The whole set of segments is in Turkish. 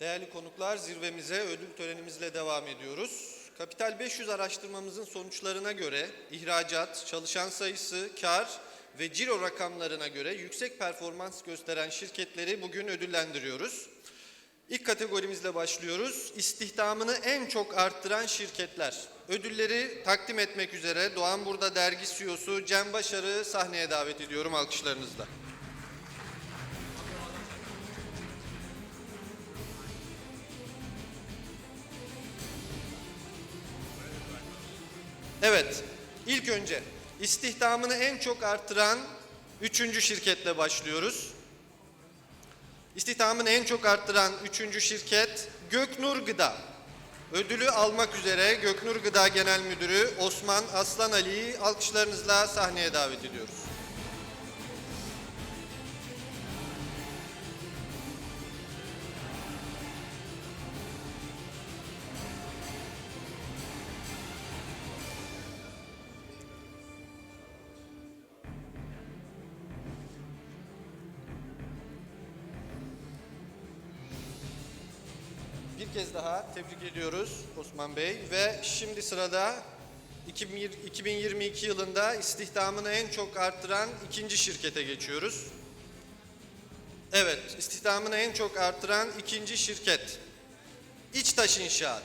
Değerli konuklar zirvemize ödül törenimizle devam ediyoruz. Kapital 500 araştırmamızın sonuçlarına göre ihracat, çalışan sayısı, kar ve ciro rakamlarına göre yüksek performans gösteren şirketleri bugün ödüllendiriyoruz. İlk kategorimizle başlıyoruz. İstihdamını en çok arttıran şirketler. Ödülleri takdim etmek üzere Doğan Burada Dergi CEO'su Cem Başar'ı sahneye davet ediyorum alkışlarınızla. Evet, ilk önce istihdamını en çok arttıran üçüncü şirketle başlıyoruz. İstihdamını en çok arttıran üçüncü şirket Göknur Gıda. Ödülü almak üzere Göknur Gıda Genel Müdürü Osman Aslan Ali'yi alkışlarınızla sahneye davet ediyoruz. Bir kez daha tebrik ediyoruz Osman Bey ve şimdi sırada 2022 yılında istihdamını en çok arttıran ikinci şirkete geçiyoruz. Evet, istihdamını en çok arttıran ikinci şirket İçtaş İnşaat.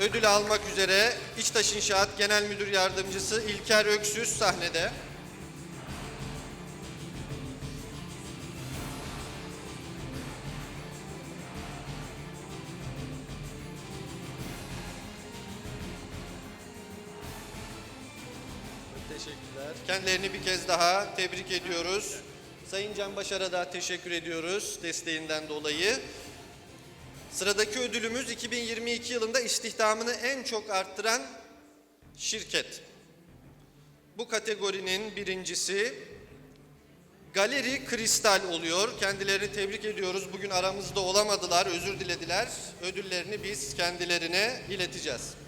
Ödül almak üzere İçtaş İnşaat Genel Müdür Yardımcısı İlker Öksüz sahnede. Daha tebrik ediyoruz. Sayın Can Başar'a da teşekkür ediyoruz desteğinden dolayı. Sıradaki ödülümüz 2022 yılında istihdamını en çok arttıran şirket. Bu kategorinin birincisi Galeri Kristal oluyor. Kendilerini tebrik ediyoruz. Bugün aramızda olamadılar, özür dilediler. Ödüllerini biz kendilerine ileteceğiz.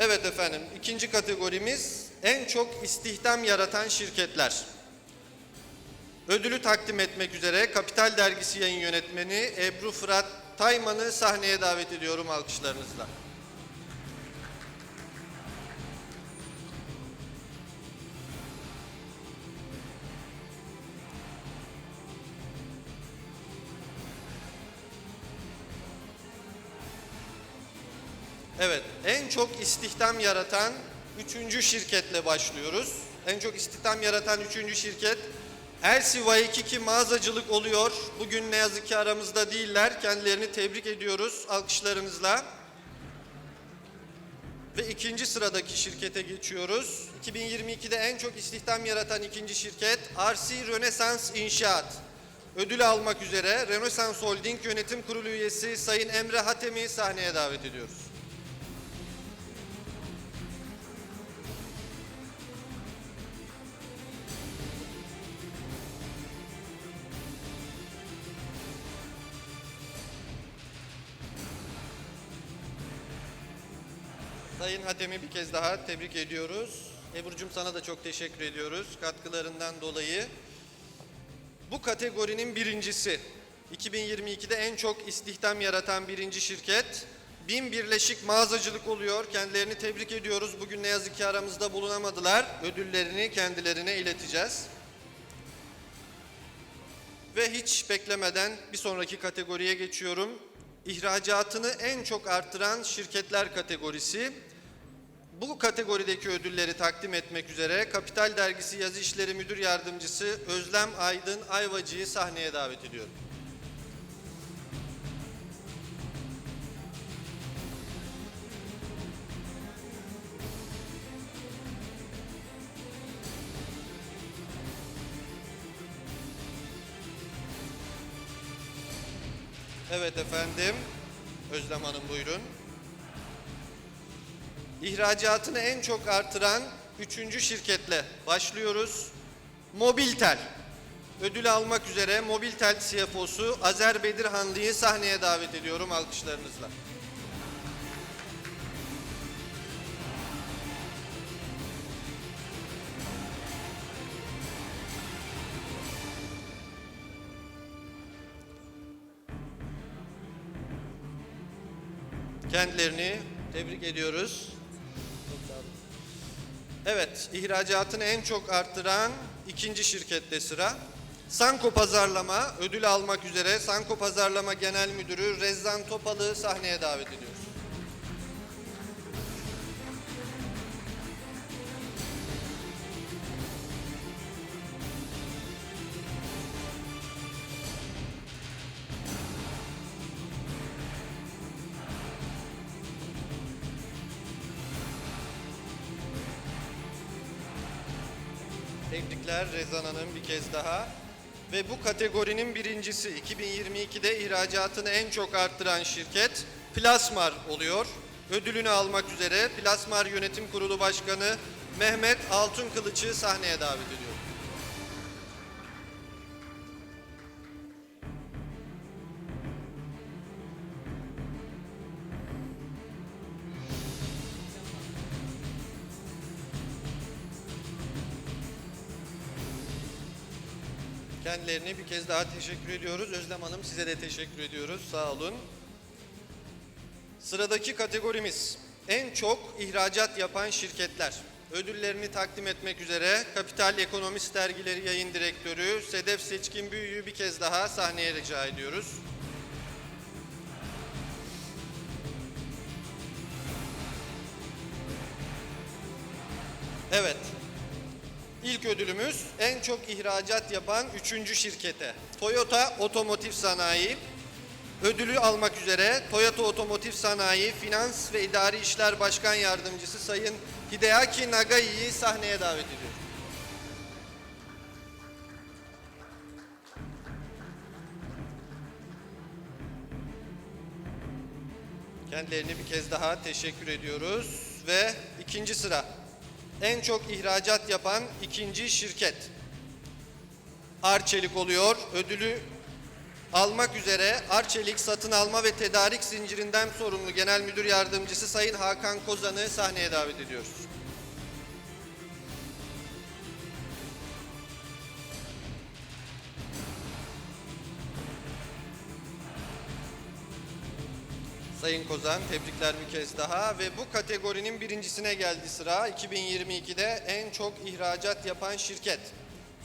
Evet efendim, ikinci kategorimiz en çok istihdam yaratan şirketler. Ödülü takdim etmek üzere Kapital Dergisi yayın yönetmeni Ebru Fırat Tayman'ı sahneye davet ediyorum alkışlarınızla. Çok istihdam yaratan üçüncü şirketle başlıyoruz. En çok istihdam yaratan üçüncü şirket Elsi Waikiki mağazacılık oluyor. Bugün ne yazık ki aramızda değiller. Kendilerini tebrik ediyoruz alkışlarınızla. Ve ikinci sıradaki şirkete geçiyoruz. 2022'de en çok istihdam yaratan ikinci şirket RC Rönesans İnşaat. Ödül almak üzere Rönesans Holding Yönetim Kurulu üyesi Sayın Emre Hatem'i sahneye davet ediyoruz. Sayın Hatem'i bir kez daha tebrik ediyoruz. Ebru'cum sana da çok teşekkür ediyoruz katkılarından dolayı. Bu kategorinin birincisi, 2022'de en çok istihdam yaratan birinci şirket, BİM Birleşik Mağazacılık oluyor. Kendilerini tebrik ediyoruz. Bugün ne yazık ki aramızda bulunamadılar. Ödüllerini kendilerine ileteceğiz. Ve hiç beklemeden bir sonraki kategoriye geçiyorum. İhracatını en çok arttıran şirketler kategorisi. Bu kategorideki ödülleri takdim etmek üzere Kapital Dergisi Yazı İşleri Müdür Yardımcısı Özlem Aydın Ayvacı'yı sahneye davet ediyorum. Evet efendim. Özlem Hanım buyurun. İhracatını en çok artıran üçüncü şirketle başlıyoruz. Mobiltel. Ödül almak üzere Mobiltel CFO'su Azer Bedirhanlı'yı sahneye davet ediyorum alkışlarınızla. Kendilerini tebrik ediyoruz. Evet, ihracatını en çok arttıran ikinci şirkette sıra. Sanko Pazarlama ödül almak üzere Sanko Pazarlama Genel Müdürü Rezzan Topalı sahneye davet ediyoruz. Tebrikler Rezan Hanım bir kez daha. Ve bu kategorinin birincisi 2022'de ihracatını en çok arttıran şirket Plasmar oluyor. Ödülünü almak üzere Plasmar Yönetim Kurulu Başkanı Mehmet Altun Kılıç'ı sahneye davet ediyorum. Kendilerine bir kez daha teşekkür ediyoruz. Özlem Hanım size de teşekkür ediyoruz. Sağ olun. Sıradaki kategorimiz en çok ihracat yapan şirketler. Ödüllerini takdim etmek üzere Kapital Ekonomist Dergileri Yayın Direktörü Sedef Seçkin Büyü'yü bir kez daha sahneye rica ediyoruz. İlk ödülümüz en çok ihracat yapan üçüncü şirkete. Toyota Otomotiv Sanayi. Ödülü almak üzere Toyota Otomotiv Sanayi Finans ve İdari İşler Başkan Yardımcısı Sayın Hideaki Nagai'yi sahneye davet ediyorum. Kendilerine bir kez daha teşekkür ediyoruz ve ikinci sıra en çok ihracat yapan ikinci şirket. Arçelik oluyor. Ödülü almak üzere Arçelik satın alma ve tedarik zincirinden sorumlu Genel Müdür Yardımcısı Sayın Hakan Kozan'ı sahneye davet ediyoruz. Sayın Kozan tebrikler bir kez daha ve bu kategorinin birincisine geldi sıra. 2022'de en çok ihracat yapan şirket.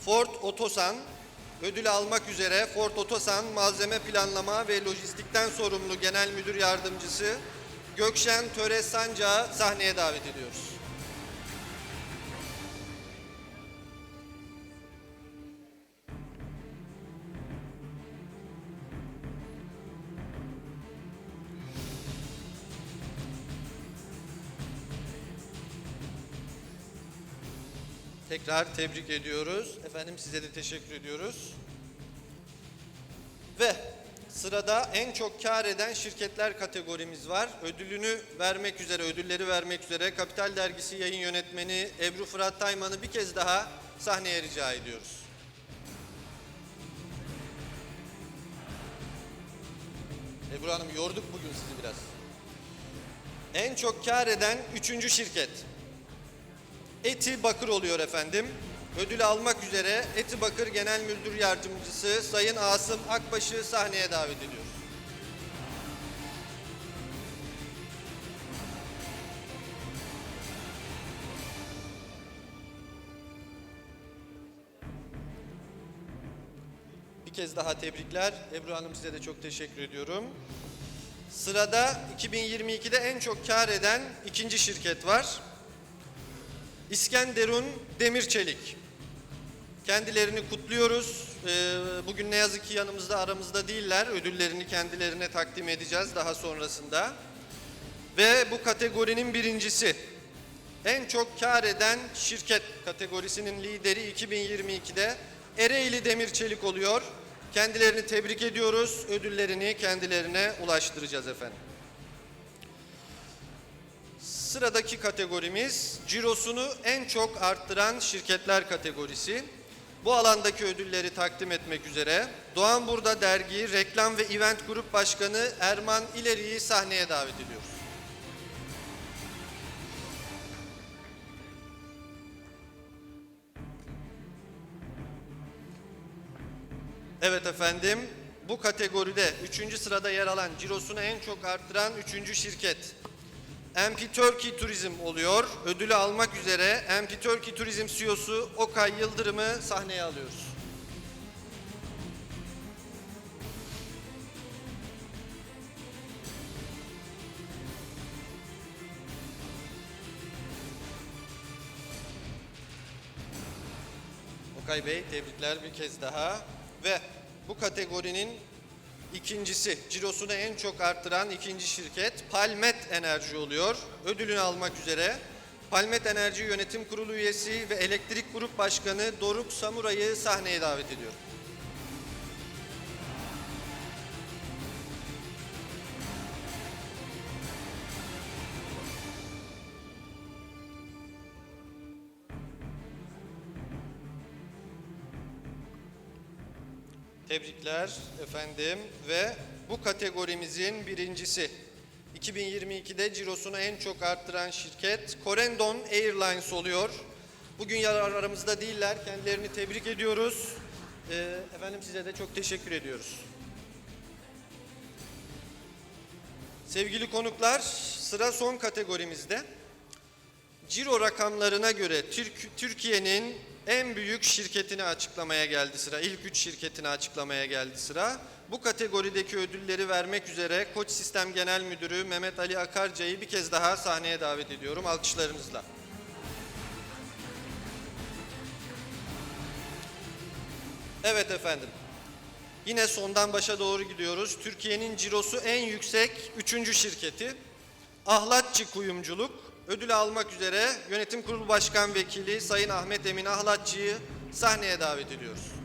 Ford Otosan ödül almak üzere Ford Otosan malzeme planlama ve lojistikten sorumlu genel müdür yardımcısı Gökşen Töre Sancağı sahneye davet ediyoruz. Tekrar tebrik ediyoruz. Efendim size de teşekkür ediyoruz. Ve sırada en çok kar eden şirketler kategorimiz var. Ödülünü vermek üzere, ödülleri vermek üzere Kapital Dergisi yayın yönetmeni Ebru Fırat Tayman'ı bir kez daha sahneye rica ediyoruz. Ebru Hanım yorduk bugün sizi biraz. En çok kar eden üçüncü şirket. Eti Bakır oluyor efendim. Ödül almak üzere Eti Bakır Genel Müdür Yardımcısı Sayın Asım Akbaş'ı sahneye davet ediyoruz. Bir kez daha tebrikler. Ebru Hanım size de çok teşekkür ediyorum. Sırada 2022'de en çok kar eden ikinci şirket var. İskenderun Demirçelik. Kendilerini kutluyoruz. Ee, Bugün ne yazık ki yanımızda aramızda değiller. Ödüllerini kendilerine takdim edeceğiz daha sonrasında. Ve bu kategorinin birincisi. En çok kar eden şirket kategorisinin lideri 2022'de Ereğli Demirçelik oluyor. Kendilerini tebrik ediyoruz. Ödüllerini kendilerine ulaştıracağız efendim. Sıradaki kategorimiz cirosunu en çok arttıran şirketler kategorisi. Bu alandaki ödülleri takdim etmek üzere Doğan Burada Dergi Reklam ve Event Grup Başkanı Erman İleri'yi sahneye davet ediyoruz. Evet efendim, bu kategoride 3. sırada yer alan cirosunu en çok arttıran 3. şirket MP Turkey Turizm oluyor. Ödülü almak üzere MP Turkey Turizm CEO'su Okay Yıldırım'ı sahneye alıyoruz. Okay Bey tebrikler bir kez daha ve bu kategorinin ikincisi cirosunu en çok arttıran ikinci şirket Palmet Enerji oluyor. Ödülünü almak üzere Palmet Enerji Yönetim Kurulu üyesi ve Elektrik Grup Başkanı Doruk Samuray'ı sahneye davet ediyorum. Tebrikler efendim ve bu kategorimizin birincisi 2022'de cirosunu en çok arttıran şirket Corendon Airlines oluyor. Bugün yer aramızda değiller. Kendilerini tebrik ediyoruz. Ee, efendim size de çok teşekkür ediyoruz. Sevgili konuklar, sıra son kategorimizde. Ciro rakamlarına göre Türk- Türkiye'nin en büyük şirketini açıklamaya geldi sıra. İlk üç şirketini açıklamaya geldi sıra. Bu kategorideki ödülleri vermek üzere Koç Sistem Genel Müdürü Mehmet Ali Akarca'yı bir kez daha sahneye davet ediyorum alkışlarınızla. Evet efendim. Yine sondan başa doğru gidiyoruz. Türkiye'nin cirosu en yüksek üçüncü şirketi. Ahlatçı Kuyumculuk ödülü almak üzere Yönetim Kurulu Başkan Vekili Sayın Ahmet Emin Ahlatçı'yı sahneye davet ediyoruz.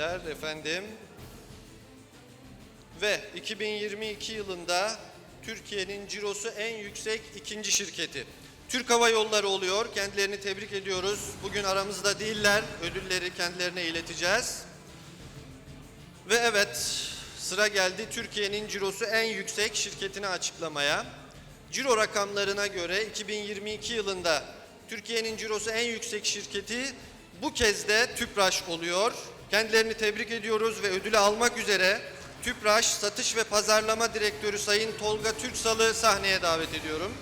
Tebrikler efendim. Ve 2022 yılında Türkiye'nin cirosu en yüksek ikinci şirketi. Türk Hava Yolları oluyor. Kendilerini tebrik ediyoruz. Bugün aramızda değiller. Ödülleri kendilerine ileteceğiz. Ve evet sıra geldi Türkiye'nin cirosu en yüksek şirketini açıklamaya. Ciro rakamlarına göre 2022 yılında Türkiye'nin cirosu en yüksek şirketi bu kez de Tüpraş oluyor. Kendilerini tebrik ediyoruz ve ödülü almak üzere Tüpraş Satış ve Pazarlama Direktörü Sayın Tolga Türksal'ı sahneye davet ediyorum.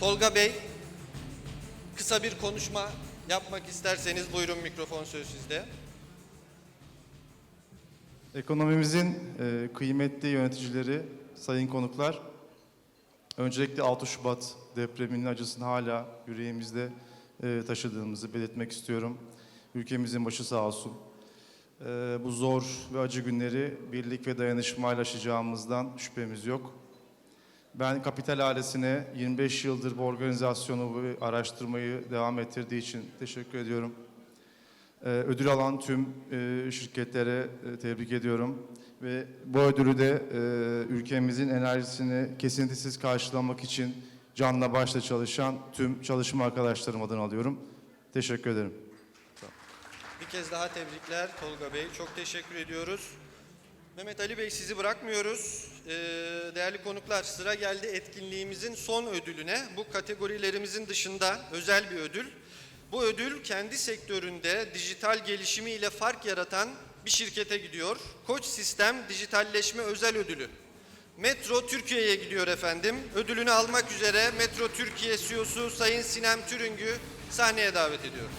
Tolga Bey, kısa bir konuşma yapmak isterseniz buyurun mikrofon söz sizde. Ekonomimizin e, kıymetli yöneticileri, sayın konuklar, öncelikle 6 Şubat depreminin acısını hala yüreğimizde e, taşıdığımızı belirtmek istiyorum. Ülkemizin başı sağ olsun. E, bu zor ve acı günleri birlik ve dayanışmayla aşacağımızdan şüphemiz yok. Ben Kapital ailesine 25 yıldır bu organizasyonu ve araştırmayı devam ettirdiği için teşekkür ediyorum. Ee, ödül alan tüm e, şirketlere e, tebrik ediyorum ve bu ödülü de e, ülkemizin enerjisini kesintisiz karşılamak için canla başla çalışan tüm çalışma arkadaşlarım adına alıyorum. Teşekkür ederim. Bir kez daha tebrikler Tolga Bey. Çok teşekkür ediyoruz. Mehmet Ali Bey sizi bırakmıyoruz. Ee, değerli konuklar sıra geldi etkinliğimizin son ödülüne. Bu kategorilerimizin dışında özel bir ödül. Bu ödül kendi sektöründe dijital gelişimiyle fark yaratan bir şirkete gidiyor. Koç Sistem Dijitalleşme Özel Ödülü. Metro Türkiye'ye gidiyor efendim. Ödülünü almak üzere Metro Türkiye CEO'su Sayın Sinem Türüngü sahneye davet ediyorum.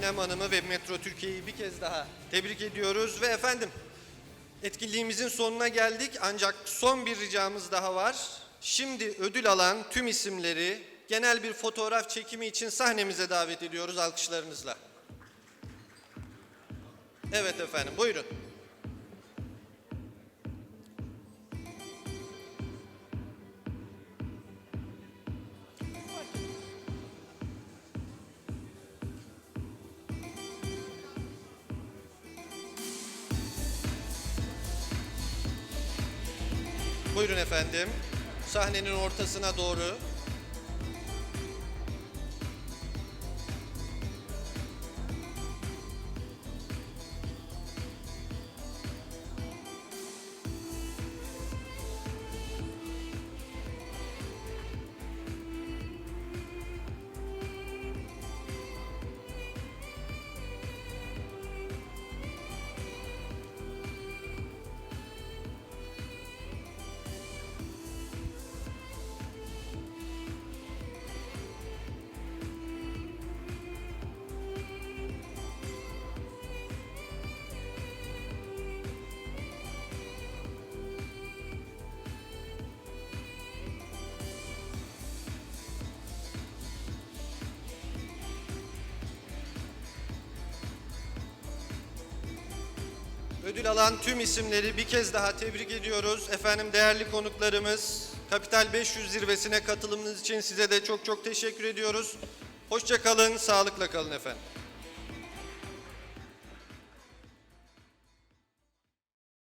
Sinem Hanım'ı ve Metro Türkiye'yi bir kez daha tebrik ediyoruz ve efendim etkinliğimizin sonuna geldik ancak son bir ricamız daha var. Şimdi ödül alan tüm isimleri genel bir fotoğraf çekimi için sahnemize davet ediyoruz alkışlarınızla. Evet efendim buyurun. Efendim. Sahnenin ortasına doğru. Ödül alan tüm isimleri bir kez daha tebrik ediyoruz. Efendim değerli konuklarımız, Kapital 500 zirvesine katılımınız için size de çok çok teşekkür ediyoruz. Hoşça kalın, sağlıkla kalın efendim.